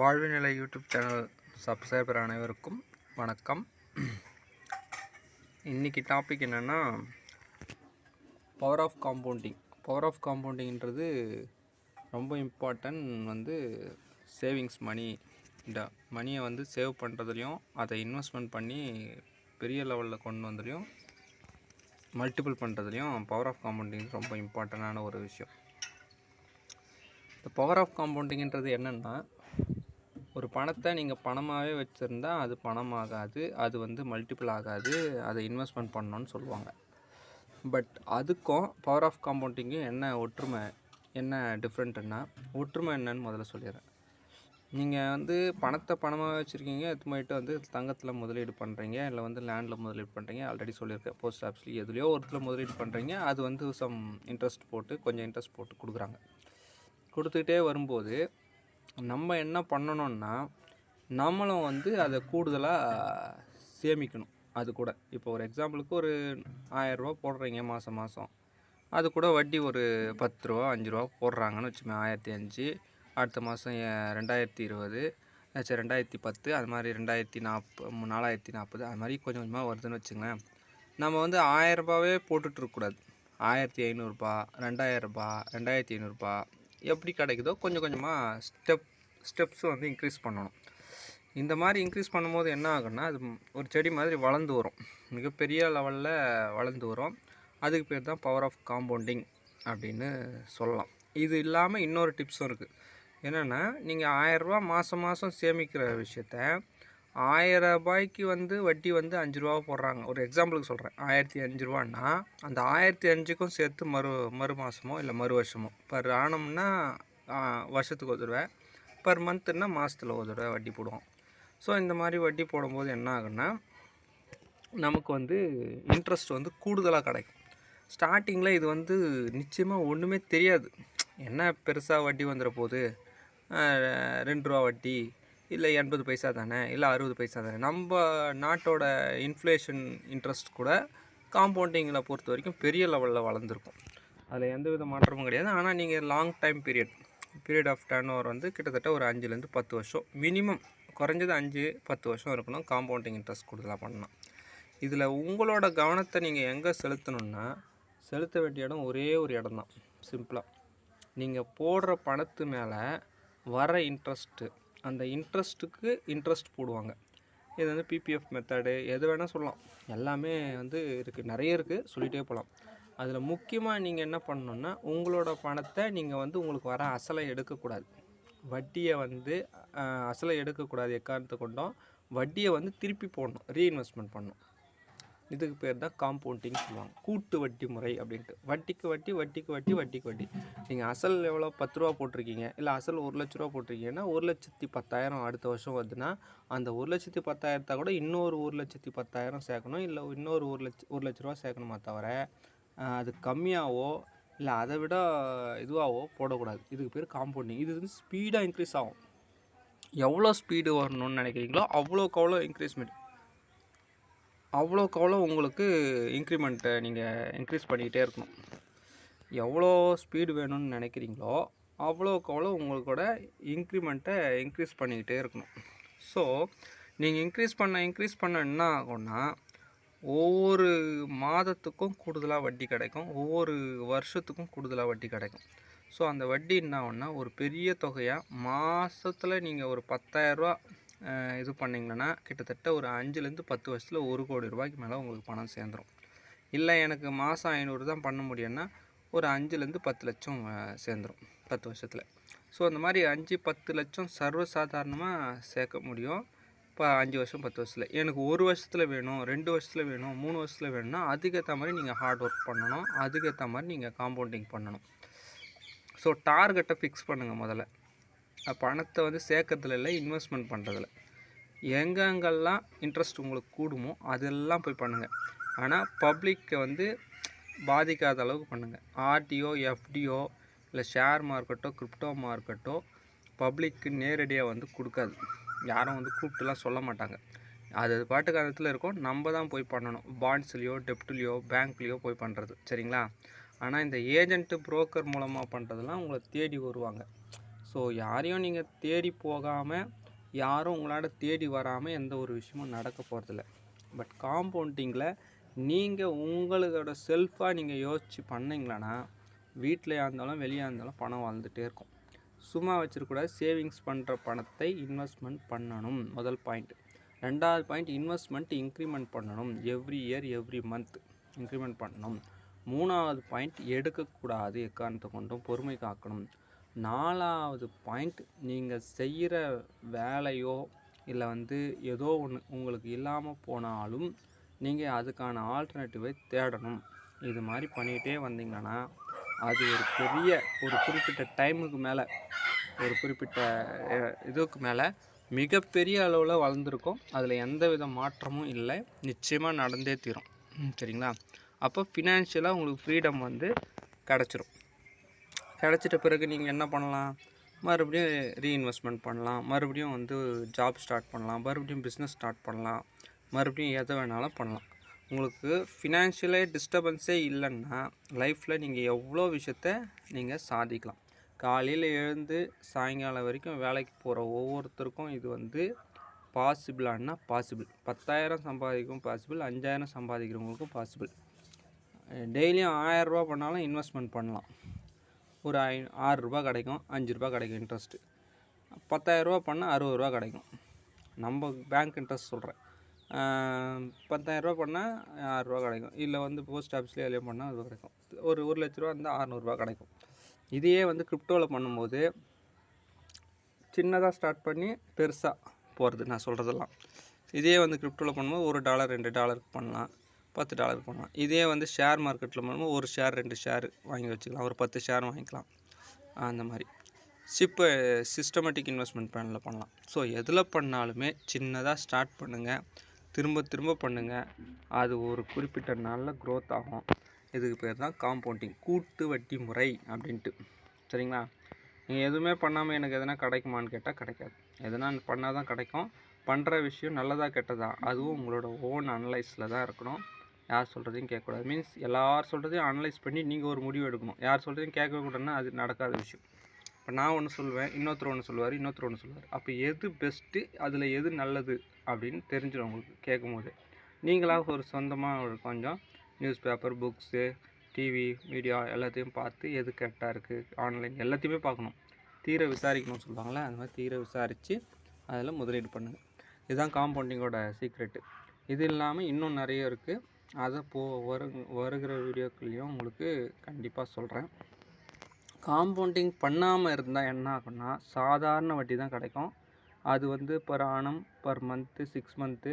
வாழ்வு நிலை YouTube channel subscriber அனைவருக்கும் வணக்கம். இன்றைக்கி டாபிக் என்னென்னா power of compounding power of காம்பவுண்டிங்கிறது ரொம்ப இம்பார்ட்டன்ட் வந்து சேவிங்ஸ் மணி இந்த மணியை வந்து சேவ் பண்ணுறதுலையும் அதை இன்வெஸ்ட்மெண்ட் பண்ணி பெரிய லெவலில் கொண்டு வந்ததுலையும் மல்டிபிள் பண்ணுறதுலையும் பவர் ஆஃப் காம்பவுண்டிங் ரொம்ப இம்பார்ட்டண்டான ஒரு விஷயம். இந்த பவர் ஆஃப் காம்பவுண்டிங்கிறது என்னென்னா ஒரு பணத்தை நீங்கள் பணமாகவே வச்சுருந்தா அது பணமாகாது அது வந்து மல்டிபிள் ஆகாது அதை இன்வெஸ்ட்மெண்ட் பண்ணணும்னு சொல்லுவாங்க. பட் அதுக்கும் பவர் ஆஃப் காம்பவுண்டிங்கும் என்ன ஒற்றுமை என்ன டிஃப்ரெண்ட்டுன்னா ஒற்றுமை என்னன்னு முதல்ல சொல்லிடுறேன். நீங்கள் வந்து பணத்தை பணமாக வச்சுருக்கீங்க இது போயிட்டு வந்து தங்கத்தில் முதலீடு பண்ணுறீங்க இல்லை வந்து லேண்டில் முதலீடு பண்ணுறீங்க ஆல்ரெடி சொல்லியிருக்கேன் போஸ்ட் ஆஃபீஸ்லேயும் எதுலேயோ ஒருத்தில் முதலீடு பண்ணுறீங்க அது வந்து சம் இன்ட்ரெஸ்ட் போட்டு கொஞ்சம் இன்ட்ரெஸ்ட் போட்டு கொடுக்குறாங்க. கொடுத்துக்கிட்டே வரும்போது நம்ம என்ன பண்ணணும்னா நம்மளும் வந்து அதை கூடுதலாக சேமிக்கணும். அது கூட. இப்போ ஒரு எக்ஸாம்பிளுக்கு ஒரு ஆயரூபா போடுறீங்க மாதம் மாதம் அது கூட வட்டி ஒரு பத்து ரூபா அஞ்சு ரூபா போடுறாங்கன்னு வச்சுமே ஆயிரத்தி அஞ்சு அடுத்த மாதம் ரெண்டாயிரத்தி இருபது சரி ரெண்டாயிரத்தி பத்து அது மாதிரி ரெண்டாயிரத்தி நாற்பது நாலாயிரத்தி நாற்பது அது மாதிரி கொஞ்சம் கொஞ்சமாக வருதுன்னு வச்சுங்களேன் நம்ம வந்து ஆயரரூபாவே போட்டுட்ருக்கக்கூடாது ஆயிரத்தி ஐநூறுரூபா ரெண்டாயிரரூபா ரெண்டாயிரத்தி ஐநூறுரூபா எப்படி கிடைக்குதோ கொஞ்சம் கொஞ்சமாக ஸ்டெப் ஸ்டெப்ஸ் வந்து இன்க்ரீஸ் பண்ணணும். இந்த மாதிரி இன்க்ரீஸ் பண்ணும்போது என்ன ஆகும்னா அது ஒரு செடி மாதிரி வளர்ந்து வரும். மிகப்பெரிய லெவலில் வளர்ந்து வரும். அதுக்கு பேர் தான் பவர் ஆஃப் காம்பவுண்டிங் அப்படின்னு சொல்லலாம். இது இல்லாமல் இன்னொரு டிப்ஸும் இருக்குது என்னென்னா நீங்கள் ஆயரரூபா மாதம் மாதம் சேமிக்கிற விஷயத்த ஆயிரம் ரூபாய்க்கு வந்து வட்டி வந்து அஞ்சு ரூபா போடுறாங்க. ஒரு எக்ஸாம்பிளுக்கு சொல்கிறேன் ஆயிரத்தி அஞ்சு ரூபான்னா அந்த ஆயிரத்தி அஞ்சுக்கும் சேர்த்து மறு மறு மாதமோ இல்லை மறு வருஷமோ பர் ஆனம்னா வருஷத்துக்கு ஒரு தடவை பர் மந்த்துன்னா மாதத்தில் ஒரு தடவை வட்டி போடுவோம் ஸோ இந்த மாதிரி வட்டி போடும்போது என்ன ஆகுன்னா நமக்கு வந்து இன்ட்ரெஸ்ட் வந்து கூடுதலாக கிடைக்கும். ஸ்டார்டிங்கில் இது வந்து நிச்சயமாக ஒன்றுமே தெரியாது. என்ன பெருசாக வட்டி வந்துட போகுது ரெண்டு ரூபா வட்டி இல்லை எண்பது பைசா தானே இல்லை அறுபது பைசா தானே. நம்ம நாட்டோட இன்ஃப்ளேஷன் இன்ட்ரெஸ்ட் கூட காம்பவுண்டிங்கில் பொறுத்த வரைக்கும் பெரிய லெவலில் வளர்ந்துருக்கும். அதில் எந்த வித மாற்றமும் கிடையாது. ஆனால் நீங்கள் long time period period of turnover வந்து கிட்டத்தட்ட ஒரு அஞ்சுலேருந்து பத்து வருஷம். மினிமம் குறைஞ்சது அஞ்சு பத்து வருஷம் இருக்கணும் காம்பவுண்டிங் இன்ட்ரெஸ்ட் கொடுத்தலாம் பண்ணலாம் இதில் உங்களோட கவனத்தை நீங்கள் எங்கே செலுத்தணுன்னா செலுத்த வேண்டிய இடம் ஒரே ஒரு இடம் தான் சிம்பிளாக நீங்கள் போடுற பணத்து மேலே வர இன்ட்ரெஸ்ட்டு அந்த இன்ட்ரெஸ்ட்டுக்கு இன்ட்ரெஸ்ட் போடுவாங்க. இது வந்து பிபிஎஃப் மெத்தடு எது வேணால் சொல்லலாம். எல்லாமே வந்து இருக்குது நிறைய இருக்குது சொல்லிகிட்டே போகலாம் அதில் முக்கியமாக நீங்கள் என்ன பண்ணணுன்னா உங்களோட பணத்தை நீங்கள் வந்து உங்களுக்கு வர அசலை எடுக்கக்கூடாது. வட்டியை வந்து அசலை எடுக்கக்கூடாது எக்காரணத்தை கொண்டும் வட்டியை வந்து திருப்பி போடணும். ரீஇன்வெஸ்ட்மெண்ட் பண்ணணும். இதுக்கு பேர் தான் காம்பவுண்டிங் சொல்லுவாங்க. கூட்டு வட்டி முறை அப்படின்ட்டு. வட்டிக்கு வட்டி வட்டிக்கு வட்டி வட்டிக்கு வட்டி. நீங்கள் அசல் எவ்வளோ? பத்து ரூபா போட்டிருக்கீங்க. இல்லை அசல் ஒரு லட்ச ரூபா போட்டிருக்கீங்கன்னா ஒரு லட்சத்தி பத்தாயிரம் அடுத்த வருஷம் வருதுன்னா அந்த ஒரு லட்சத்தி பத்தாயிரத்தை கூட இன்னொரு ஒரு லட்சத்தி பத்தாயிரம் சேர்க்கணும். இல்லை இன்னொரு ஒரு லட்ச ஒரு லட்ச ரூபா சேர்க்கணுமா தவிர அது கம்மியாகவோ இல்லை அதை விட இதுவாகவோ போடக்கூடாது. இதுக்கு பேர் காம்பவுண்டிங் இது வந்து ஸ்பீடாக இன்க்ரீஸ் ஆகும். எவ்வளோ ஸ்பீடு வரணும்னு நினைக்கிறீங்களோ அவ்வளோக்கு அவ்வளோ இன்க்ரீஸ்மெண்ட் அவ்வளோக்கு அவ்வளோ உங்களுக்கு இன்க்ரிமெண்ட்டை நீங்கள் இன்க்ரீஸ் பண்ணிக்கிட்டே இருக்கணும். எவ்வளோ ஸ்பீடு வேணும்னு நினைக்கிறீங்களோ அவ்வளோக்கு அவ்வளோ உங்களோட இன்க்ரிமெண்ட்டை இன்க்ரீஸ் பண்ணிக்கிட்டே இருக்கணும். ஸோ நீங்கள் இன்க்ரீஸ் பண்ண இன்க்ரீஸ் பண்ண என்ன ஆகும்னா ஒவ்வொரு மாதத்துக்கும் கூடுதலாக வட்டி கிடைக்கும். ஒவ்வொரு வருஷத்துக்கும் கூடுதலாக வட்டி கிடைக்கும். ஸோ அந்த வட்டி என்ன ஆகும்னா ஒரு பெரிய தொகையாக மாதத்தில் நீங்கள் ஒரு பத்தாயிரரூவா இது பண்ணிங்கன்னா கிட்டத்தட்ட ஒரு அஞ்சுலேருந்து பத்து வருஷத்தில் ஒரு கோடி ரூபாய்க்கு மேலே உங்களுக்கு பணம் சேர்ந்துடும் இல்லை எனக்கு மாதம் ஐநூறு தான் பண்ண முடியும்னா ஒரு அஞ்சுலேருந்து பத்து லட்சம் சேர்ந்துடும் பத்து வருஷத்தில். ஸோ அந்த மாதிரி அஞ்சு பத்து லட்சம் சர்வசாதாரணமாக சேர்க்க முடியும். இப்போ அஞ்சு வருஷம் பத்து வருஷத்தில். எனக்கு ஒரு வருஷத்தில் வேணும் ரெண்டு வருஷத்தில் வேணும் மூணு வருஷத்தில் வேணும்னா அதுக்கேற்ற மாதிரி நீங்கள் ஹார்ட் ஒர்க் பண்ணணும் அதுக்கேற்ற மாதிரி நீங்கள் காம்பவுண்டிங் பண்ணணும். ஸோ டார்கெட்டை ஃபிக்ஸ் பண்ணுங்கள் முதல்ல. பணத்தை வந்து சேர்க்கறதுல இல்லை இன்வெஸ்ட்மெண்ட் பண்ணுறதுல எங்கெங்கெல்லாம் இன்ட்ரெஸ்ட் உங்களுக்கு கூடுமோ அதெல்லாம் போய் பண்ணுங்கள் ஆனால் பப்ளிக்கை வந்து பாதிக்காத அளவுக்கு பண்ணுங்கள் ஆர்டிஓ எஃப்டிஓ இல்லை ஷேர் மார்க்கெட்டோ கிரிப்டோ மார்க்கெட்டோ பப்ளிக்கு நேரடியாக வந்து கொடுக்காது. யாரும் வந்து கூப்பிட்டுலாம் சொல்ல மாட்டாங்க. அது அது பாட்டுக்கு இடத்துல இருக்கும். நம்ம தான் போய் பண்ணணும். பாண்ட்ஸ்லேயோ டெப்ட்லேயோ பேங்க்லேயோ போய் பண்ணுறது சரிங்களா? ஆனால் இந்த ஏஜென்ட்டு புரோக்கர் மூலமாக பண்ணுறதுலாம் உங்களை தேடி வருவாங்க. ஸோ யாரையும் நீங்கள் தேடி போகாமல் யாரும் உங்களால் தேடி வராமல் எந்த ஒரு விஷயமும் நடக்க போகிறதில்ல பட் காம்பவுண்டிங்கில் நீங்கள் உங்களோட செல்ஃபாக நீங்கள் யோசித்து பண்ணிங்களான்னா வீட்டிலையா இருந்தாலும் வெளியாக இருந்தாலும் பணம் வாழ்ந்துகிட்டே இருக்கும். சும்மா வச்சிருக்கூடாது சேவிங்ஸ் பண்ணுற பணத்தை இன்வெஸ்ட்மெண்ட் பண்ணணும். முதல் பாயிண்ட் ரெண்டாவது பாயிண்ட் இன்வெஸ்ட்மெண்ட் இன்க்ரிமெண்ட் பண்ணணும். Every year every month increment பண்ணணும். மூணாவது பாயிண்ட் எடுக்கக்கூடாது எக்காரணத்தை கொண்டும் பொறுமை காக்கணும். நாலாவது பாயிண்ட் நீங்கள் செய்கிற வேலையோ இல்லை வந்து ஏதோ ஒன்று உங்களுக்கு இல்லாமல் போனாலும் நீங்கள் அதுக்கான ஆல்டர்னேட்டிவை தேடணும். இது மாதிரி பண்ணிகிட்டே வந்தீங்கன்னா அது ஒரு பெரிய ஒரு குறிப்பிட்ட டைமுக்கு மேலே ஒரு குறிப்பிட்ட இதுக்கு மேலே மிகப்பெரிய அளவில் வளர்ந்துருக்கும். அதில் எந்த வித மாற்றமும் இல்லை. நிச்சயமாக நடந்தே தீரும். சரிங்களா? அப்போ ஃபினான்ஷியலாக உங்களுக்கு ஃப்ரீடம் வந்து கிடச்சிரும். கிடச்சிட்ட பிறகு நீங்கள் என்ன பண்ணலாம்? மறுபடியும் ரீஇன்வெஸ்ட்மெண்ட் பண்ணலாம். மறுபடியும் வந்து ஜாப் ஸ்டார்ட் பண்ணலாம். மறுபடியும் பிஸ்னஸ் ஸ்டார்ட் பண்ணலாம். மறுபடியும் எதை வேணாலும் பண்ணலாம். உங்களுக்கு ஃபினான்ஷியலே டிஸ்டர்பன்ஸே இல்லைன்னா லைஃப்பில் நீங்கள் எவ்வளோ விஷயத்த நீங்கள் சாதிக்கலாம். காலையில் எழுந்து சாயங்காலம் வரைக்கும் வேலைக்கு போகிற ஒவ்வொருத்தருக்கும் இது வந்து பாசிபிளான்னா பாசிபிள் பத்தாயிரம் சம்பாதிக்கும் பாசிபிள் அஞ்சாயிரம் சம்பாதிக்கிறவங்களுக்கும் பாசிபிள் டெய்லியும் ஆயரூபா பண்ணாலும் இன்வெஸ்ட்மெண்ட் பண்ணலாம். ஒரு ஐ ஆறுரூபா கிடைக்கும் அஞ்சு ரூபா கிடைக்கும் இன்ட்ரெஸ்ட்டு பத்தாயிரரூபா பண்ணால் அறுபது ரூபா கிடைக்கும். நம்ம பேங்க் இன்ட்ரெஸ்ட் சொல்கிறேன் பத்தாயிரரூபா பண்ணால் ஆறுரூவா கிடைக்கும். இல்லை வந்து போஸ்ட் ஆஃபீஸ்லேயே எதுலேயும் பண்ணால் அது கிடைக்கும். ஒரு ஒரு லட்ச ரூபா இருந்தால் அறநூறுபா கிடைக்கும். இதையே வந்து கிரிப்டோவில் பண்ணும்போது சின்னதாக ஸ்டார்ட் பண்ணி பெருசாக போகிறது நான் சொல்கிறதெல்லாம் இதே வந்து கிரிப்டோவில் பண்ணும்போது ஒரு டாலர் ரெண்டு டாலருக்கு பண்ணலாம். பத்து டாலர் பண்ணலாம் இதே வந்து ஷேர் மார்க்கெட்டில் மூலமாக ஒரு ஷேர் ரெண்டு ஷேர் வாங்கி வச்சுக்கலாம். ஒரு பத்து ஷேர் வாங்கிக்கலாம். அந்த மாதிரி. ஷிப்பு சிஸ்டமேட்டிக் இன்வெஸ்ட்மெண்ட் பிளானில் பண்ணலாம். ஸோ எதில் பண்ணாலுமே சின்னதாக ஸ்டார்ட் பண்ணுங்கள் திரும்ப திரும்ப பண்ணுங்கள் அது ஒரு குறிப்பிட்ட நாளில் க்ரோத் ஆகும். இதுக்கு பேர் தான் காம்பவுண்டிங் கூட்டு வட்டி முறை அப்படின்ட்டு. சரிங்களா? நீங்கள் எதுவுமே பண்ணாமல் எனக்கு எதனா கிடைக்குமான்னு கேட்டால் கிடைக்காது. எதனா பண்ணால் தான் கிடைக்கும். பண்ணுற விஷயம் நல்லதாக கெட்டதா அதுவும் உங்களோட ஓன் அனலைஸில் தான் இருக்கணும். யார் சொல்கிறதையும் கேட்கக்கூடாது. மீன்ஸ் எல்லார் சொல்கிறதையும் அனலைஸ் பண்ணி நீங்கள் ஒரு முடிவு எடுக்கணும். யார் சொல்கிறதையும் கேட்கக்கூடாதுன்னா அது நடக்காத விஷயம். இப்போ நான் ஒன்று சொல்லுவேன் இன்னொருத்தர் ஒன்று சொல்லுவார் இன்னொருத்தர் ஒன்று சொல்லுவார். அப்போ எது பெஸ்ட்டு அதில் எது நல்லது அப்படின்னு தெரிஞ்சிடும் உங்களுக்கு கேட்கும்போது நீங்களாக ஒரு சொந்தமாக ஒரு கொஞ்சம் news paper books TV media எல்லாத்தையும் பார்த்து எது கரெக்டாக இருக்குது ஆன்லைன் எல்லாத்தையுமே பார்க்கணும். தீர விசாரிக்கணும்னு சொல்லுவாங்களே அந்த மாதிரி தீர விசாரித்து அதில் முதலீடு பண்ணுங்கள் இதுதான் காம்பவுண்டிங்கோட சீக்ரெட்டு இது இல்லாமல் இன்னும் நிறைய இருக்குது அதை போ வரு வருகிற வீடியோக்கள்லையும் உங்களுக்கு கண்டிப்பாக சொல்கிறேன் காம்பவுண்டிங் பண்ணாமல் இருந்தால் என்ன ஆகும்னா சாதாரண வட்டி தான் கிடைக்கும். அது வந்து per annum per month six month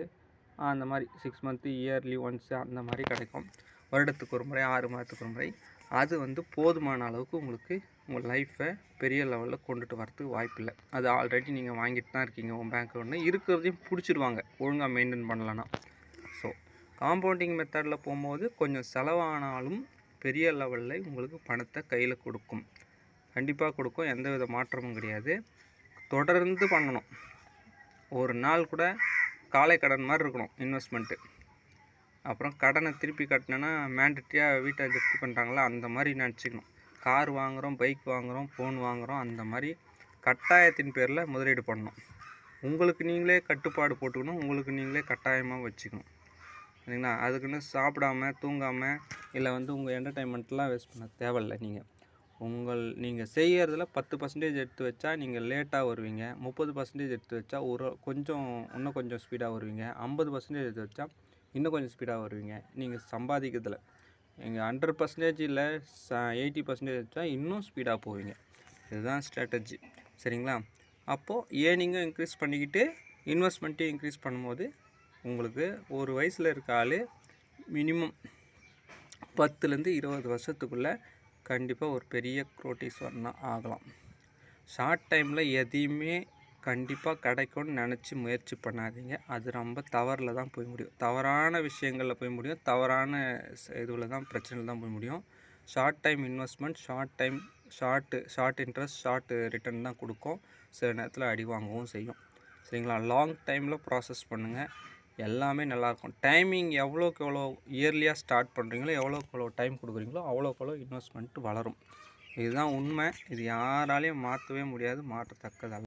அந்த மாதிரி சிக்ஸ் மந்த்து இயர்லி ஒன்ஸு அந்த மாதிரி கிடைக்கும். வருடத்துக்கு ஒரு முறை ஆறு மாதத்துக்கு ஒரு முறை. அது வந்து போதுமான அளவுக்கு உங்களுக்கு உங்கள் லைஃப்பை பெரிய லெவலில் கொண்டுட்டு வரதுக்கு வாய்ப்பில்லை அது ஆல்ரெடி நீங்கள் வாங்கிட்டு தான் இருக்கீங்க உங்கள் பேங்க் ஒன்று இருக்கிறதையும் பிடிச்சிடுவாங்க. ஒழுங்காக மெயின்டைன் பண்ணலன்னா. காம்பவுண்டிங் மெத்தடில் போகும்போது கொஞ்சம் செலவானாலும் பெரிய லெவலில் உங்களுக்கு பணத்தை கையில் கொடுக்கும். கண்டிப்பாக கொடுக்கும். எந்த வித மாற்றமும் கிடையாது. தொடர்ந்து பண்ணணும். ஒரு நாள் கூட காலை கடன் மாதிரி இருக்கணும் இன்வெஸ்ட்மெண்ட்டு அப்புறம் கடனை திருப்பி கட்டினேன்னா மேண்டட்ரியாக வீட்டை ஜப்தி பண்ணுறாங்களா அந்த மாதிரி நினச்சிக்கணும். கார் வாங்குகிறோம் பைக் வாங்குகிறோம் ஃபோன் வாங்குகிறோம் அந்த மாதிரி கட்டாயத்தின் பேரில் முதலீடு பண்ணணும். உங்களுக்கு நீங்களே கட்டுப்பாடு போட்டுக்கணும் உங்களுக்கு நீங்களே கட்டாயமாக வச்சுக்கணும். சரிங்களா? அதுக்குன்னு சாப்பிடாம தூங்காமல் இல்லை வந்து உங்கள் என்டர்டைன்மெண்ட்லாம் வேஸ்ட் பண்ண தேவையில்லை நீங்கள் உங்கள் நீங்கள் செய்கிறதுல பத்து பர்சன்டேஜ் எடுத்து வச்சா நீங்கள் லேட்டாக வருவீங்க. முப்பது பர்சன்டேஜ் எடுத்து வச்சா ஒரு கொஞ்சம் இன்னும் கொஞ்சம் ஸ்பீடாக வருவீங்க. ஐம்பது பர்சன்டேஜ் எடுத்து வச்சா இன்னும் கொஞ்சம் ஸ்பீடாக வருவீங்க. நீங்கள் சம்பாதிக்கிறதுல. நீங்கள் ஹண்ட்ரட் பர்சன்டேஜ் இல்லை எயிட்டி பர்சன்டேஜ் வச்சா இன்னும் ஸ்பீடாக போவீங்க. இதுதான் ஸ்ட்ராட்டஜி சரிங்களா? அப்போது ஏர்னிங்கும் இன்க்ரீஸ் பண்ணிக்கிட்டு இன்வெஸ்ட்மெண்ட்டையும் இன்க்ரீஸ் பண்ணும்போது உங்களுக்கு ஒரு வயசில் இருக்க ஆள் மினிமம் பத்துலேருந்து இருபது வருஷத்துக்குள்ளே கண்டிப்பாக ஒரு பெரிய குரோட்டீஸ்வரனாக ஆகலாம். ஷார்ட் டைமில் எதையுமே கண்டிப்பாக கிடைக்கும்னு நினச்சி முயற்சி பண்ணாதீங்க. அது ரொம்ப தவறில் தான் போய் முடியும். தவறான விஷயங்களில் போய் முடியும். தவறான இதில் தான் பிரச்சனையில் தான் போய் முடியும். Short time investment short time short short interest short return தான் கொடுக்கும். சில நேரத்தில் அடி வாங்கவும் செய்யும். சரிங்களா? லாங் டைமில் ப்ராசஸ் பண்ணுங்கள் எல்லாமே நல்லாயிருக்கும். டைமிங் எவ்வளோக்கு எவ்வளோ இயர்லியாக ஸ்டார்ட் பண்ணுறீங்களோ எவ்வளோக்கு எவ்வளோ டைம் கொடுக்குறீங்களோ அவ்வளோக்கு எவ்வளோ இன்வெஸ்ட்மெண்ட் வளரும். இதுதான் உண்மை. இது யாராலையும் மாற்றவே முடியாது மாற்றத்தக்கதல்ல